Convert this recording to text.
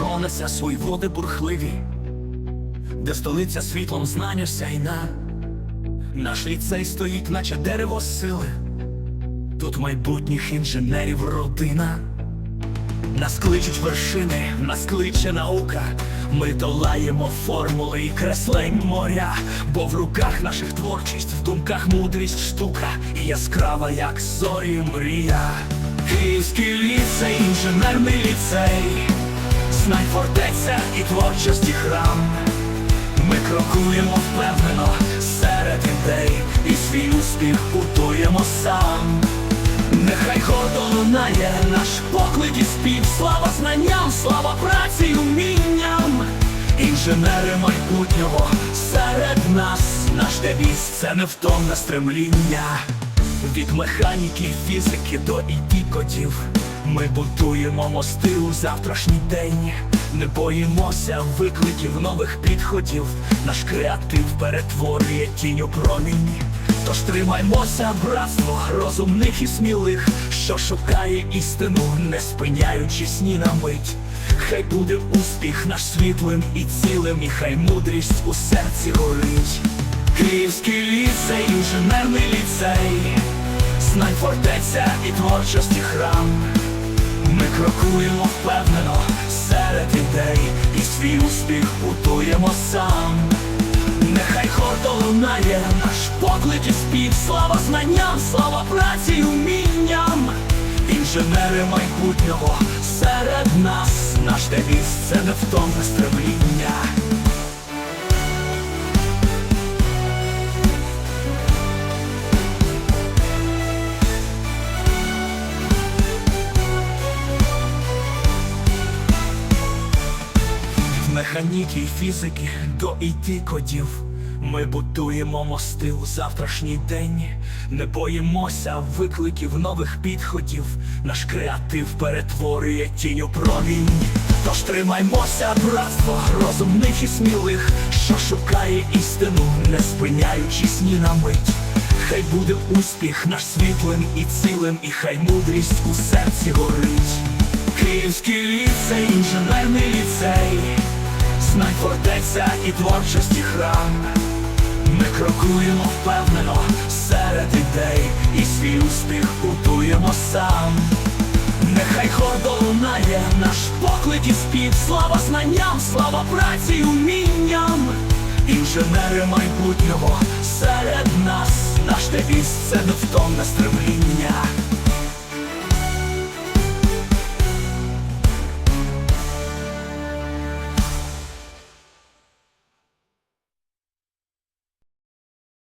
Дніпро свої води бурхливі, де столиця світлом знання сяйна. Наш ліцей стоїть, наче дерево сили. Тут майбутніх інженерів родина. Нас кличуть вершини, нас кличе наука. Ми долаємо формули і креслень моря, бо в руках наших творчість, в думках мудрість штука, і яскрава, як зорі мрія. Київський ліцей, інженерний ліцей, знай фортеця і творчості храм. Ми крокуємо впевнено серед ідей, і свій успіх будуємо сам. Нехай гордо лунає наш поклик і спів, слава знанням, слава праці й умінням. Інженери майбутнього серед нас, наш девіз це невтомне стремління. Від механіки, фізики до ідікотів Ми будуємо мости у завтрашній день, не боїмося викликів нових підходів. Наш креатив перетворює тінь у промінь. Тож тримаймося, братство, розумних і смілих, що шукає істину, не спиняючись ні на мить. Хай буде успіх наш світлим і цілим, і хай мудрість у серці горить. Київський ліцей, інженерний ліцей, знай фортеця і творчості храм. Крокуємо впевнено серед ідей, і свій успіх будуємо сам. Нехай гордо лунає наш поклик і спів, слава знанням, слава праці і умінням. Інженери майбутнього серед нас, наш девіз це невтомне стремління. Механіки фізики до іт кодів Ми будуємо мости у завтрашній день, не боїмося викликів нових підходів. Наш креатив перетворює тінь у промінь. Тож тримаймося, братство, розумних і смілих, що шукає істину, не спиняючись ні на мить. Хай буде успіх наш світлим і цілим, і хай мудрість у серці горить. Київський ліцей, інженерний ліцей, знай фортеця і творчості храм. Ми крокуємо впевнено серед ідей, і свій успіх будуємо сам. Нехай гордо лунає наш поклик і спів, слава знанням, слава праці й умінням. Інженери майбутнього серед нас, наш девіз це невтомне стремління.